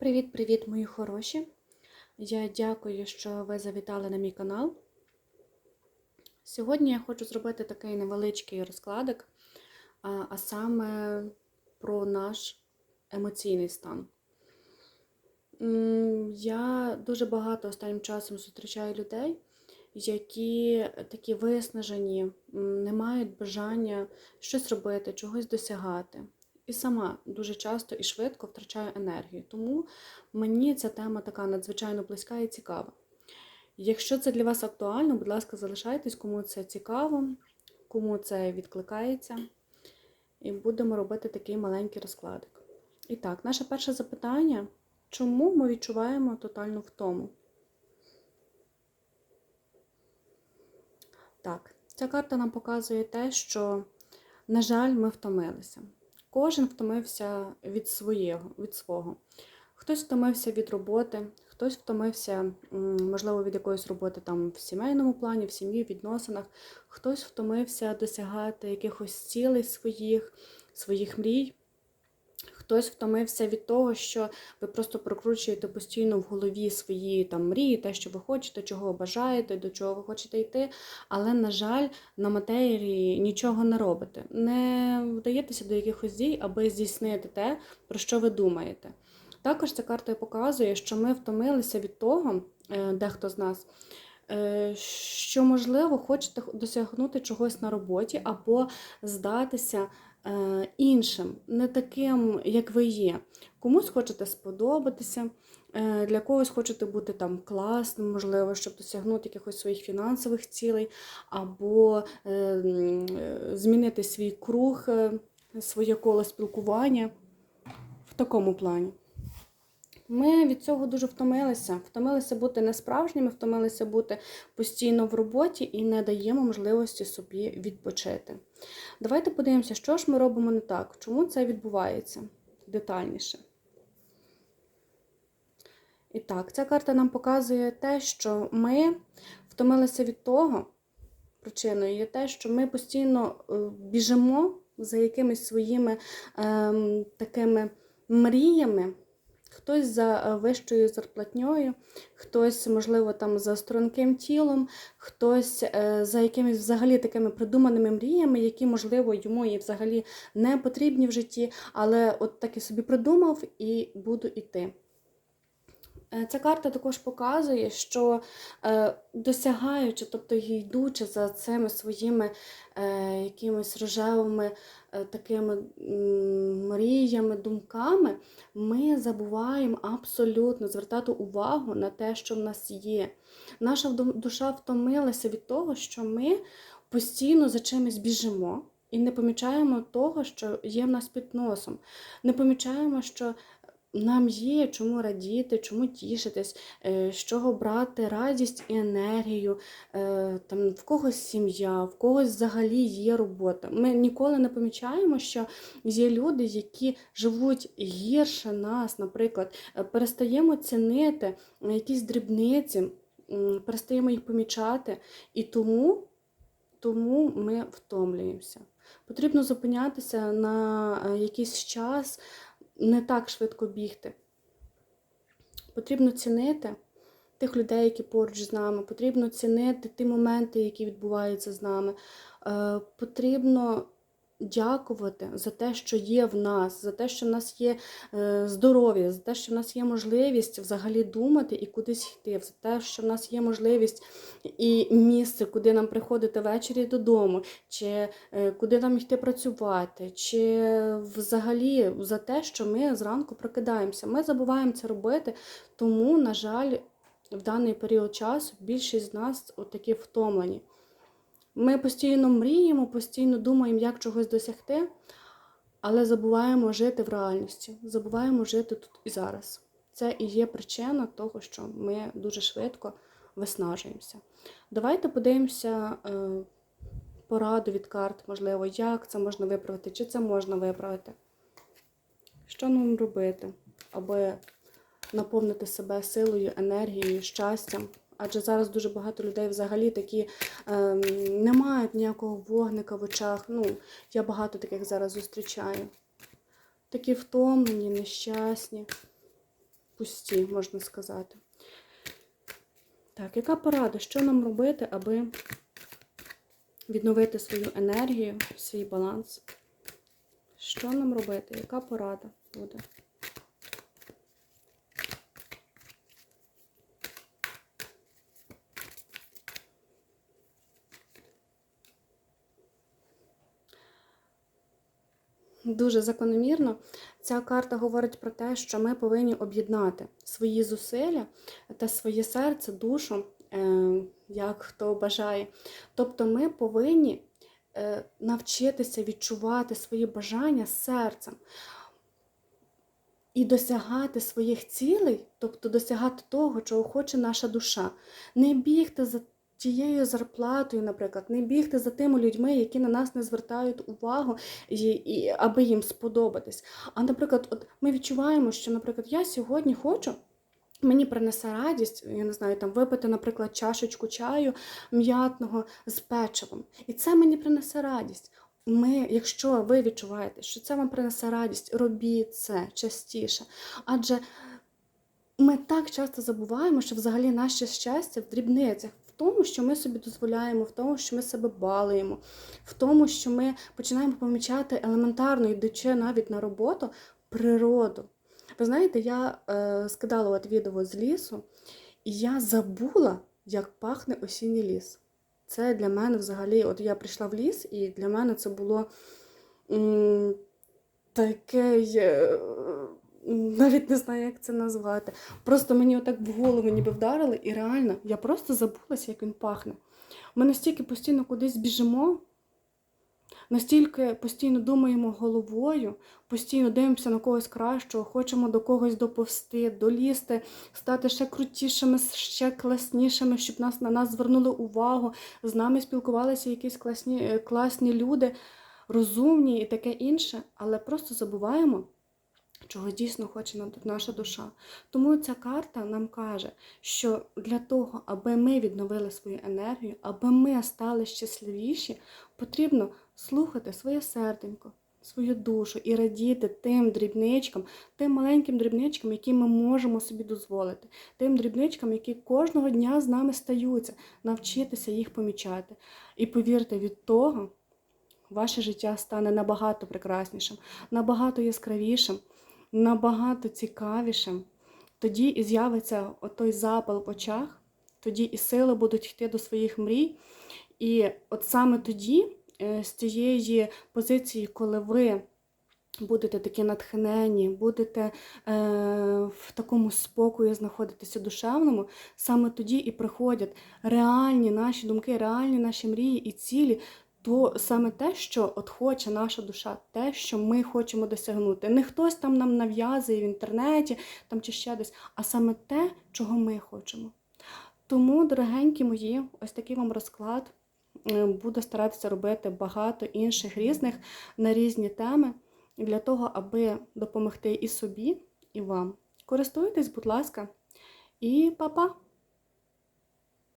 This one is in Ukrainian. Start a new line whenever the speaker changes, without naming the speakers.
Привіт-привіт, мої хороші! Я дякую, що ви завітали на мій канал. Сьогодні я хочу зробити такий невеличкий розкладик, а саме про наш емоційний стан. Я дуже багато останнім часом зустрічаю людей, які такі виснажені, не мають бажання щось робити, чогось досягати. І сама дуже часто і швидко втрачаю енергію. Тому мені ця тема така надзвичайно близька і цікава. Якщо це для вас актуально, будь ласка, залишайтесь, кому це цікаво, кому це відкликається. І будемо робити такий маленький розкладик. І так, наше перше запитання: чому ми відчуваємо тотальну втому? Так, ця карта нам показує те, що, на жаль, ми втомилися. Кожен втомився від своєго, від свого. Хтось втомився від роботи, хтось втомився, можливо, від якоїсь роботи там в сімейному плані, в сім'ї, в відносинах, хтось втомився досягати якихось цілей своїх, своїх мрій. Хтось втомився від того, що ви просто прокручуєте постійно в голові свої там мрії, те, що ви хочете, чого бажаєте, до чого ви хочете йти. Але, на жаль, на матерії нічого не робите. Не вдаєтеся до якихось дій, аби здійснити те, про що ви думаєте. Також ця карта показує, що ми втомилися від того, е, дехто з нас. Е, що, можливо, хочете досягнути чогось на роботі або здатися іншим, не таким, як ви є. Комусь хочете сподобатися, е, для когось хочете бути там класним, можливо, щоб досягнути якихось своїх фінансових цілей, або е, змінити свій круг, своє коло спілкування в такому плані. Ми від цього дуже втомилися. Втомилися бути несправжніми, втомилися бути постійно в роботі і не даємо можливості собі відпочити. Давайте подивимося, що ж ми робимо не так, чому це відбувається детальніше. І так, ця карта нам показує те, що ми втомилися від того, причиною є те, що ми постійно е, біжимо за якимись своїми ем, такими мріями. Хтось за е, вищою зарплатньою, хтось, можливо, там за струнким тілом, хтось е, за якимись взагалі такими придуманими мріями, які, можливо, йому і взагалі не потрібні в житті, але от так і собі придумав і буду йти. Е, ця карта також показує, що досягаючи, тобто йдучи за цими своїми якимись рожевими такими мріями, думками, ми забуваємо абсолютно звертати увагу на те, що в нас є. Наша душа втомилася від того, що ми постійно за чимось біжимо. І не помічаємо того, що є в нас під носом. Не помічаємо, що нам є чому радіти, чому тішитись, е, з чого брати радість і енергію, е, там в когось сім'я, в когось взагалі є робота. Ми ніколи не помічаємо, що є люди, які живуть гірше нас, наприклад, е, перестаємо цінити якісь дрібниці, перестаємо їх помічати, і тому, тому ми втомлюємося. Потрібно зупинятися на якийсь час не так швидко бігти. Потрібно цінити тих людей, які поруч з нами, потрібно цінити ті моменти, які відбуваються з нами. Е, потрібно дякувати за те, що є в нас, за те, що в нас є е, здоров'я, за те, що в нас є можливість взагалі думати і кудись йти, за те, що в нас є можливість і місце, куди нам приходити ввечері додому, чи е, куди нам йти працювати, чи взагалі за те, що ми зранку прокидаємося. Ми забуваємо це робити, тому, на жаль, в даний період часу більшість з нас такі втомлені. Ми постійно мріємо, постійно думаємо, як чогось досягти, але забуваємо жити в реальності, забуваємо жити тут і зараз. Це і є причина того, що ми дуже швидко виснажуємося. Давайте подивимося е, пораду від карт, можливо, як це можна виправити, чи це можна виправити. Що нам робити, аби наповнити себе силою, енергією, щастям? Адже зараз дуже багато людей взагалі такі е, не мають ніякого вогника в очах. Ну, я багато таких зараз зустрічаю. Такі втомлені, нещасні. пусті, можна сказати. Так, яка порада? Що нам робити, аби відновити свою енергію, свій баланс? Що нам робити? Яка порада буде? Дуже закономірно. Ця карта говорить про те, що ми повинні об'єднати свої зусилля та своє серце, душу, е, як хто бажає. Тобто ми повинні е, навчитися відчувати свої бажання серцем і досягати своїх цілей, тобто досягати того, чого хоче наша душа. Не бігти за тією зарплатою, наприклад, не бігти за тими людьми, які на нас не звертають увагу, і, і, аби їм сподобатись. А, наприклад, от ми відчуваємо, що, наприклад, я сьогодні хочу. Мені принесе радість, я не знаю, там випити, наприклад, чашечку чаю м'ятного з печивом. І це мені принесе радість. Ми, якщо ви відчуваєте, що це вам принесе радість, робіть це частіше. Адже ми так часто забуваємо, що взагалі наше щастя в дрібницях, тому, що ми собі дозволяємо, в тому, що ми себе балуємо, в тому, що ми починаємо помічати елементарно, йдучи навіть на роботу, природу. Ви знаєте, я е, скидала от відео з лісу, і я забула, як пахне осінній ліс. Це для мене взагалі, от я прийшла в ліс, і для мене це було м, таке, е, навіть не знаю, як це назвати. Просто мені отак в голову ніби вдарили, і реально я просто забулася, як він пахне. Ми настільки постійно кудись біжимо, настільки постійно думаємо головою, постійно дивимося на когось кращого, хочемо до когось доповсти, долізти, стати ще крутішими, ще класнішими, щоб нас на нас звернули увагу, з нами спілкувалися якісь класні, е, класні люди, розумні і таке інше, але просто забуваємо. Чого дійсно хоче наша душа. Тому ця карта нам каже, що для того, аби ми відновили свою енергію, аби ми стали щасливіші, потрібно слухати своє серденько, свою душу і радіти тим дрібничкам, тим маленьким дрібничкам, які ми можемо собі дозволити, тим дрібничкам, які кожного дня з нами стаються, навчитися їх помічати. І повірте, від того ваше життя стане набагато прекраснішим, набагато яскравішим набагато цікавішим. Тоді і з'явиться той запал в очах, тоді і сили будуть йти до своїх мрій. І от саме тоді, е, з тієї позиції, коли ви будете такі натхнені, будете е, в такому спокої знаходитися душевному, саме тоді і приходять реальні наші думки, реальні наші мрії і цілі то саме те, що от хоче наша душа, те, що ми хочемо досягнути. Не хтось там нам нав'язує в інтернеті там чи ще десь, а саме те, чого ми хочемо. Тому, дорогенькі мої, ось такий вам розклад. Е, буду старатися робити багато інших різних на різні теми для того, аби допомогти і собі, і вам. Користуйтесь, будь ласка, і па-па!